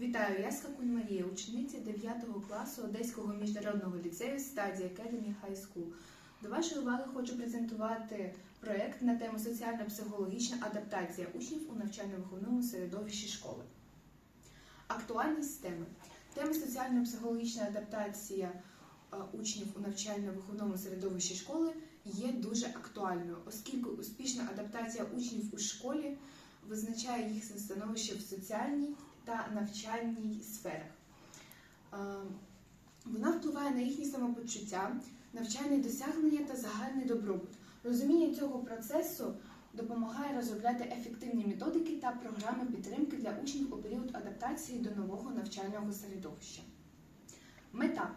Вітаю, я Скакун Марія, учениця 9 класу Одеського міжнародного ліцею Стадія Academy High School. До вашої уваги хочу презентувати проєкт на тему соціально-психологічна адаптація учнів у навчально-виховному середовищі школи. Актуальність теми. Тема соціально-психологічна адаптація учнів у навчально-виховному середовищі школи є дуже актуальною, оскільки успішна адаптація учнів у школі визначає їх становище в соціальній та навчальній сферах. Е, Вона впливає на їхнє самопочуття, навчальні досягнення та загальний добробут. Розуміння цього процесу допомагає розробляти ефективні методики та програми підтримки для учнів у період адаптації до нового навчального середовища. Мета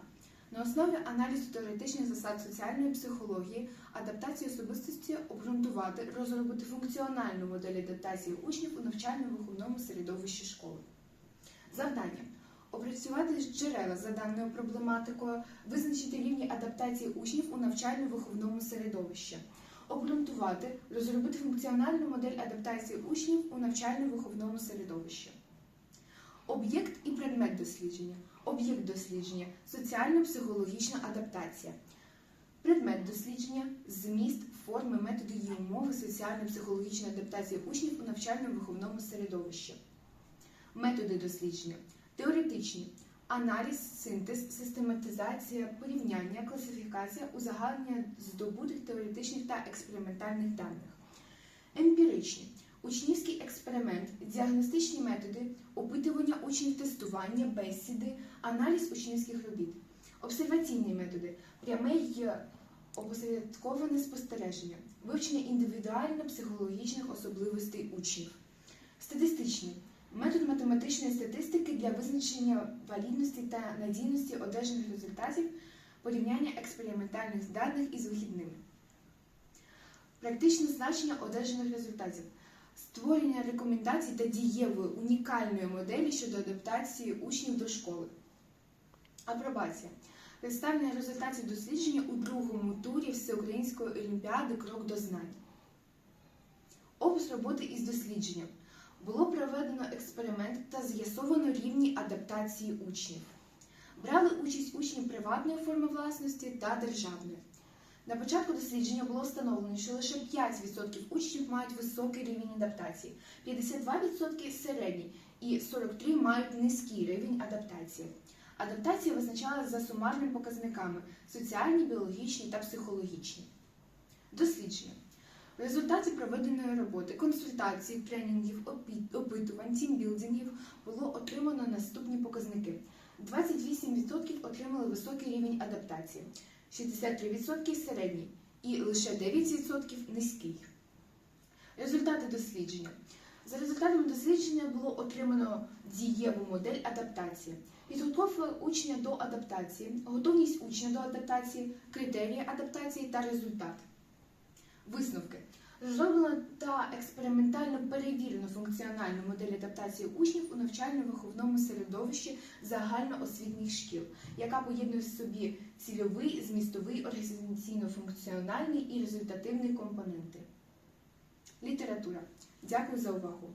на основі аналізу теоретичних засад соціальної психології, адаптації особистості обґрунтувати, розробити функціональну модель адаптації учнів у навчально-виховному середовищі школи. Завдання опрацювати джерела за даною проблематикою, визначити рівні адаптації учнів у навчально-виховному середовищі, обґрунтувати, розробити функціональну модель адаптації учнів у навчально-виховному середовищі. Об'єкт і предмет дослідження. Об'єкт дослідження соціально-психологічна адаптація. Предмет дослідження зміст, форми, методи і умови соціально-психологічної адаптації учнів у навчально-виховному середовищі. Методи дослідження теоретичні, аналіз, синтез, систематизація, порівняння, класифікація, узагальнення здобутих теоретичних та експериментальних даних. Емпіричні учнівський експеримент, діагностичні методи, опитування учнів тестування, бесіди, аналіз учнівських робіт. Обсерваційні методи, пряме й опосередковане спостереження, вивчення індивідуально-психологічних особливостей учнів. Статистичні метод математичної статистики для визначення валідності та надійності одержаних результатів, порівняння експериментальних даних із вихідними. Практичне значення одержаних результатів. Створення рекомендацій та дієвої унікальної моделі щодо адаптації учнів до школи. Апробація. Представлення результатів дослідження у другому турі Всеукраїнської олімпіади Крок до знань. Опис роботи із дослідженням. Було проведено експеримент та з'ясовано рівні адаптації учнів. Брали участь учні приватної форми власності та державної. На початку дослідження було встановлено, що лише 5% учнів мають високий рівень адаптації, 52% середній і 43% мають низький рівень адаптації. Адаптація визначалася за сумарними показниками соціальні, біологічні та психологічні. Дослідження. В результаті проведеної роботи, консультацій, тренінгів, опитувань, тімбілдингів було отримано наступні показники. 28% отримали високий рівень адаптації, 63% середній і лише 9% низький. Результати дослідження. За результатами дослідження було отримано дієву модель адаптації, підготовка учня до адаптації, готовність учня до адаптації, критерії адаптації та результат. Висновки. Розроблено та експериментально перевірено функціональну модель адаптації учнів у навчально-виховному середовищі загальноосвітніх шкіл, яка поєднує в собі цільовий, змістовий, організаційно-функціональний і результативний компоненти. Література. Дякую за увагу.